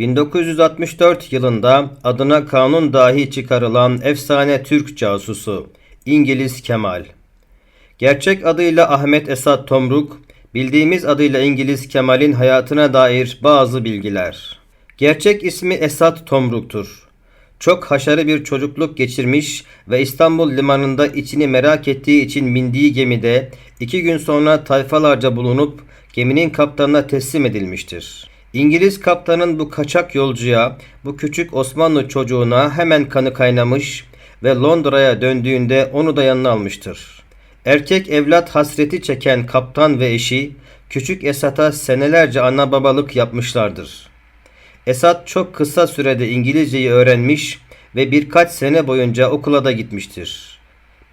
1964 yılında adına kanun dahi çıkarılan efsane Türk casusu İngiliz Kemal. Gerçek adıyla Ahmet Esat Tomruk, bildiğimiz adıyla İngiliz Kemal'in hayatına dair bazı bilgiler. Gerçek ismi Esat Tomruk'tur. Çok haşarı bir çocukluk geçirmiş ve İstanbul limanında içini merak ettiği için bindiği gemide iki gün sonra tayfalarca bulunup geminin kaptanına teslim edilmiştir. İngiliz kaptanın bu kaçak yolcuya, bu küçük Osmanlı çocuğuna hemen kanı kaynamış ve Londra'ya döndüğünde onu da yanına almıştır. Erkek evlat hasreti çeken kaptan ve eşi küçük Esat'a senelerce ana babalık yapmışlardır. Esat çok kısa sürede İngilizceyi öğrenmiş ve birkaç sene boyunca okula da gitmiştir.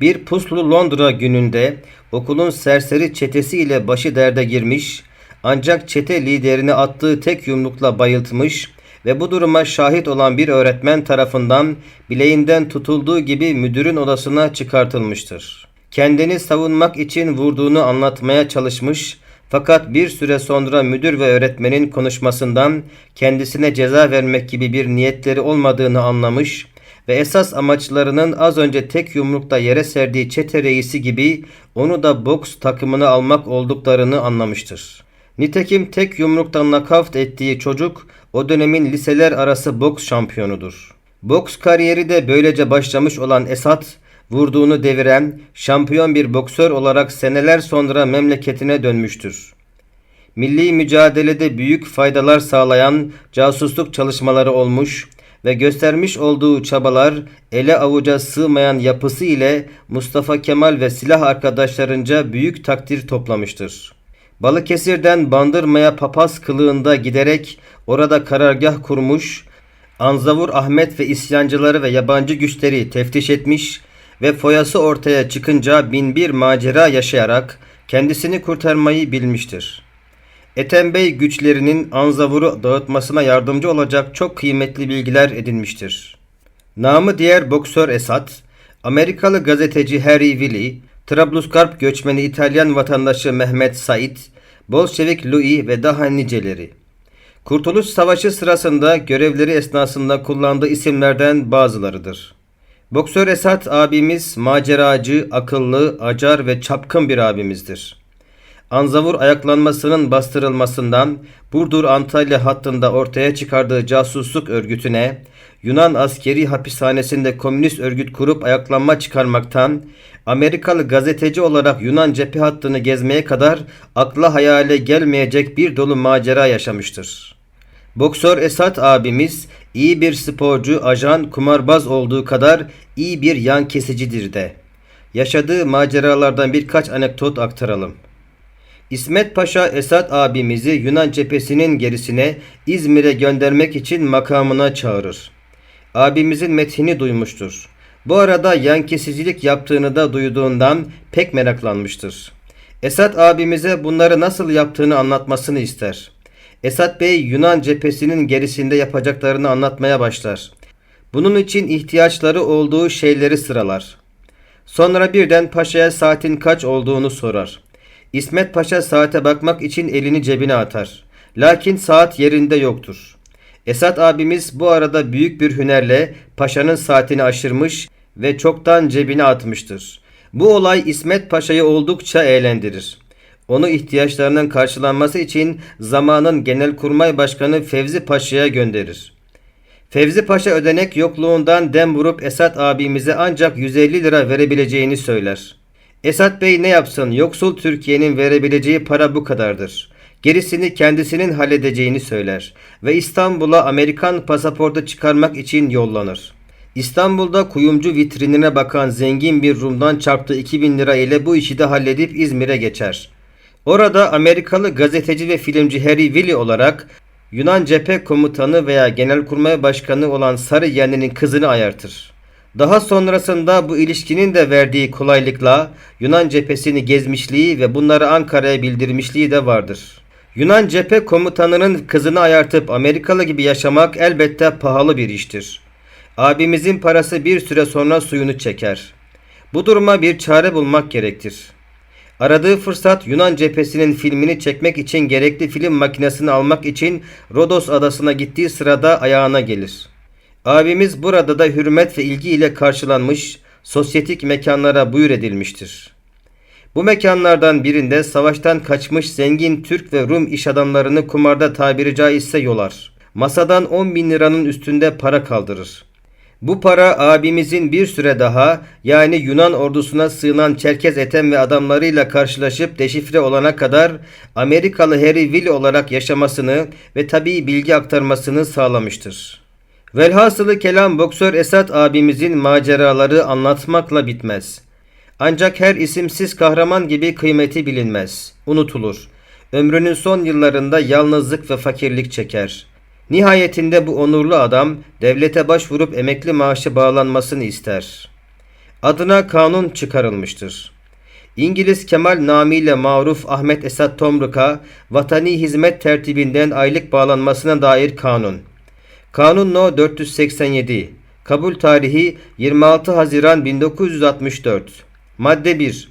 Bir puslu Londra gününde okulun serseri çetesi ile başı derde girmiş ancak çete liderini attığı tek yumrukla bayıltmış ve bu duruma şahit olan bir öğretmen tarafından bileğinden tutulduğu gibi müdürün odasına çıkartılmıştır. Kendini savunmak için vurduğunu anlatmaya çalışmış fakat bir süre sonra müdür ve öğretmenin konuşmasından kendisine ceza vermek gibi bir niyetleri olmadığını anlamış ve esas amaçlarının az önce tek yumrukta yere serdiği çete reisi gibi onu da boks takımına almak olduklarını anlamıştır. Nitekim tek yumruktan nakavt ettiği çocuk o dönemin liseler arası boks şampiyonudur. Boks kariyeri de böylece başlamış olan Esat, vurduğunu deviren şampiyon bir boksör olarak seneler sonra memleketine dönmüştür. Milli mücadelede büyük faydalar sağlayan casusluk çalışmaları olmuş ve göstermiş olduğu çabalar ele avuca sığmayan yapısı ile Mustafa Kemal ve silah arkadaşlarınca büyük takdir toplamıştır. Balıkesir'den Bandırma'ya papaz kılığında giderek orada karargah kurmuş, Anzavur Ahmet ve isyancıları ve yabancı güçleri teftiş etmiş ve foyası ortaya çıkınca binbir macera yaşayarak kendisini kurtarmayı bilmiştir. Ethem Bey güçlerinin Anzavur'u dağıtmasına yardımcı olacak çok kıymetli bilgiler edinmiştir. Namı diğer boksör Esat, Amerikalı gazeteci Harry Willy, Trablusgarp göçmeni İtalyan vatandaşı Mehmet Said, Bolşevik Louis ve daha niceleri. Kurtuluş Savaşı sırasında görevleri esnasında kullandığı isimlerden bazılarıdır. Boksör Esat abimiz maceracı, akıllı, acar ve çapkın bir abimizdir. Anzavur ayaklanmasının bastırılmasından Burdur Antalya hattında ortaya çıkardığı casusluk örgütüne, Yunan askeri hapishanesinde komünist örgüt kurup ayaklanma çıkarmaktan, Amerikalı gazeteci olarak Yunan cephe hattını gezmeye kadar akla hayale gelmeyecek bir dolu macera yaşamıştır. Boksör Esat abimiz iyi bir sporcu, ajan, kumarbaz olduğu kadar iyi bir yan kesicidir de. Yaşadığı maceralardan birkaç anekdot aktaralım. İsmet Paşa Esat abimizi Yunan cephesinin gerisine İzmir'e göndermek için makamına çağırır. Abimizin methini duymuştur. Bu arada yan kesicilik yaptığını da duyduğundan pek meraklanmıştır. Esat abimize bunları nasıl yaptığını anlatmasını ister. Esat Bey Yunan cephesinin gerisinde yapacaklarını anlatmaya başlar. Bunun için ihtiyaçları olduğu şeyleri sıralar. Sonra birden paşaya saatin kaç olduğunu sorar. İsmet Paşa saate bakmak için elini cebine atar. Lakin saat yerinde yoktur. Esat abimiz bu arada büyük bir hünerle paşanın saatini aşırmış ve çoktan cebine atmıştır. Bu olay İsmet Paşa'yı oldukça eğlendirir. Onu ihtiyaçlarının karşılanması için zamanın Genelkurmay Başkanı Fevzi Paşa'ya gönderir. Fevzi Paşa ödenek yokluğundan dem vurup Esat abimize ancak 150 lira verebileceğini söyler. Esat Bey ne yapsın yoksul Türkiye'nin verebileceği para bu kadardır. Gerisini kendisinin halledeceğini söyler ve İstanbul'a Amerikan pasaportu çıkarmak için yollanır. İstanbul'da kuyumcu vitrinine bakan zengin bir Rum'dan çarptığı 2000 lira ile bu işi de halledip İzmir'e geçer. Orada Amerikalı gazeteci ve filmci Harry Willy olarak Yunan cephe komutanı veya genelkurmay başkanı olan Sarı Yeğen'in kızını ayartır. Daha sonrasında bu ilişkinin de verdiği kolaylıkla Yunan cephesini gezmişliği ve bunları Ankara'ya bildirmişliği de vardır. Yunan cephe komutanının kızını ayartıp Amerikalı gibi yaşamak elbette pahalı bir iştir. Abimizin parası bir süre sonra suyunu çeker. Bu duruma bir çare bulmak gerektir. Aradığı fırsat Yunan cephesinin filmini çekmek için gerekli film makinesini almak için Rodos adasına gittiği sırada ayağına gelir. Abimiz burada da hürmet ve ilgi ile karşılanmış, sosyetik mekanlara buyur edilmiştir. Bu mekanlardan birinde savaştan kaçmış zengin Türk ve Rum iş adamlarını kumarda tabiri caizse yolar. Masadan 10 bin liranın üstünde para kaldırır. Bu para abimizin bir süre daha yani Yunan ordusuna sığınan Çerkez Ethem ve adamlarıyla karşılaşıp deşifre olana kadar Amerikalı Harry Will olarak yaşamasını ve tabii bilgi aktarmasını sağlamıştır. Velhasılı kelam boksör Esat abimizin maceraları anlatmakla bitmez. Ancak her isimsiz kahraman gibi kıymeti bilinmez, unutulur. Ömrünün son yıllarında yalnızlık ve fakirlik çeker. Nihayetinde bu onurlu adam devlete başvurup emekli maaşı bağlanmasını ister. Adına kanun çıkarılmıştır. İngiliz Kemal namiyle maruf Ahmet Esat Tomruk'a vatani hizmet tertibinden aylık bağlanmasına dair kanun. Kanun No 487. Kabul tarihi 26 Haziran 1964. Madde 1.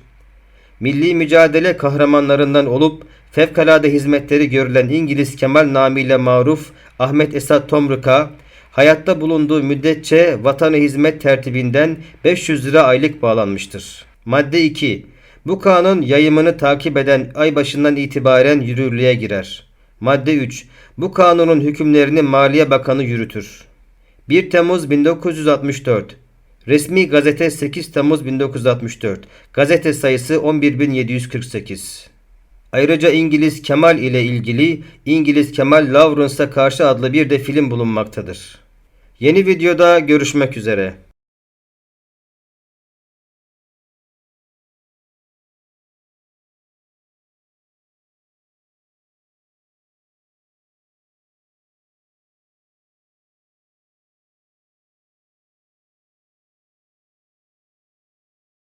Milli mücadele kahramanlarından olup fevkalade hizmetleri görülen İngiliz Kemal namiyle maruf Ahmet Esat Tomruk'a hayatta bulunduğu müddetçe vatanı hizmet tertibinden 500 lira aylık bağlanmıştır. Madde 2. Bu kanun yayımını takip eden ay başından itibaren yürürlüğe girer. Madde 3. Bu kanunun hükümlerini Maliye Bakanı yürütür. 1 Temmuz 1964 Resmi gazete 8 Temmuz 1964 Gazete sayısı 11748 Ayrıca İngiliz Kemal ile ilgili İngiliz Kemal Lawrence'a karşı adlı bir de film bulunmaktadır. Yeni videoda görüşmek üzere.